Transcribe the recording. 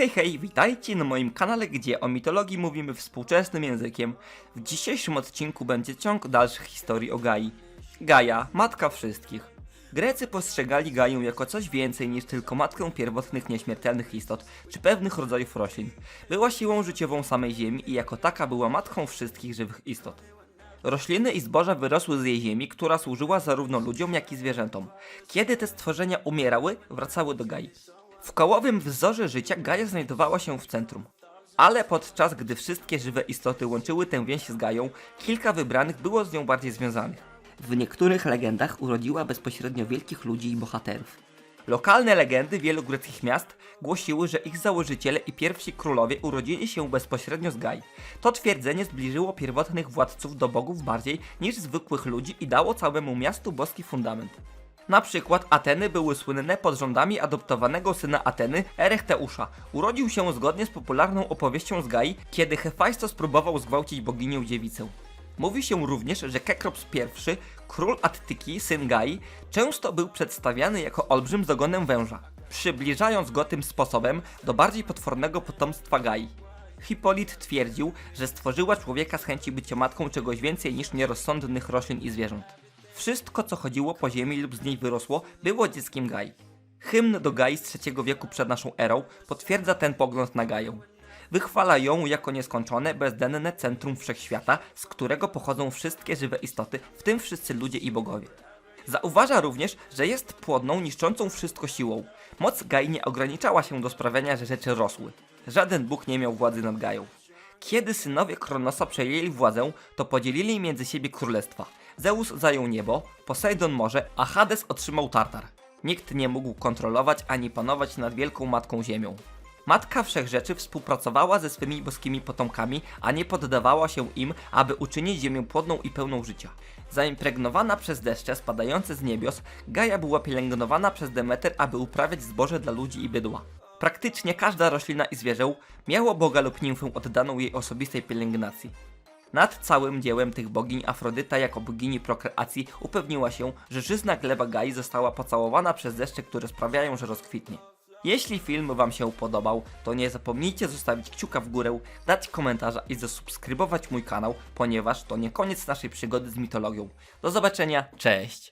Hej, hej, witajcie na moim kanale, gdzie o mitologii mówimy współczesnym językiem. W dzisiejszym odcinku będzie ciąg dalszych historii o Gai. Gaja, matka wszystkich. Grecy postrzegali Gaję jako coś więcej niż tylko matkę pierwotnych nieśmiertelnych istot czy pewnych rodzajów roślin. Była siłą życiową samej ziemi i jako taka była matką wszystkich żywych istot. Rośliny i zboża wyrosły z jej ziemi, która służyła zarówno ludziom, jak i zwierzętom. Kiedy te stworzenia umierały, wracały do Gai. W kołowym wzorze życia Gaja znajdowała się w centrum. Ale podczas gdy wszystkie żywe istoty łączyły tę więź z Gają, kilka wybranych było z nią bardziej związanych. W niektórych legendach urodziła bezpośrednio wielkich ludzi i bohaterów. Lokalne legendy wielu greckich miast głosiły, że ich założyciele i pierwsi królowie urodzili się bezpośrednio z Gai. To twierdzenie zbliżyło pierwotnych władców do bogów bardziej niż zwykłych ludzi i dało całemu miastu boski fundament. Na przykład Ateny były słynne pod rządami adoptowanego syna Ateny, Erechteusza. Urodził się zgodnie z popularną opowieścią z Gai, kiedy Hefajstos próbował zgwałcić boginię dziewicę. Mówi się również, że Kekrops I, król Attyki, syn Gai, często był przedstawiany jako olbrzym z ogonem węża, przybliżając go tym sposobem do bardziej potwornego potomstwa Gai. Hipolit twierdził, że stworzyła człowieka z chęci bycia matką czegoś więcej niż nierozsądnych roślin i zwierząt. Wszystko, co chodziło po ziemi lub z niej wyrosło, było dzieckiem Gai. Hymn do Gai z III wieku przed naszą erą potwierdza ten pogląd na Gaję. Wychwala ją jako nieskończone, bezdenne centrum wszechświata, z którego pochodzą wszystkie żywe istoty, w tym wszyscy ludzie i bogowie. Zauważa również, że jest płodną, niszczącą wszystko siłą. Moc Gai nie ograniczała się do sprawiania, że rzeczy rosły. Żaden bóg nie miał władzy nad Gają. Kiedy synowie Kronosa przejęli władzę, to podzielili między siebie królestwa. Zeus zajął niebo, Posejdon morze, a Hades otrzymał Tartar. Nikt nie mógł kontrolować ani panować nad wielką matką ziemią. Matka Wszechrzeczy współpracowała ze swymi boskimi potomkami, a nie poddawała się im, aby uczynić ziemię płodną i pełną życia. Zaimpregnowana przez deszcze spadające z niebios, Gaja była pielęgnowana przez Demeter, aby uprawiać zboże dla ludzi i bydła. Praktycznie każda roślina i zwierzę miało boga lub nimfę oddaną jej osobistej pielęgnacji. Nad całym dziełem tych bogiń Afrodyta jako bogini prokreacji upewniła się, że żyzna gleba Gai została pocałowana przez deszcze, które sprawiają, że rozkwitnie. Jeśli film Wam się podobał, to nie zapomnijcie zostawić kciuka w górę, dać komentarza i zasubskrybować mój kanał, ponieważ to nie koniec naszej przygody z mitologią. Do zobaczenia, cześć!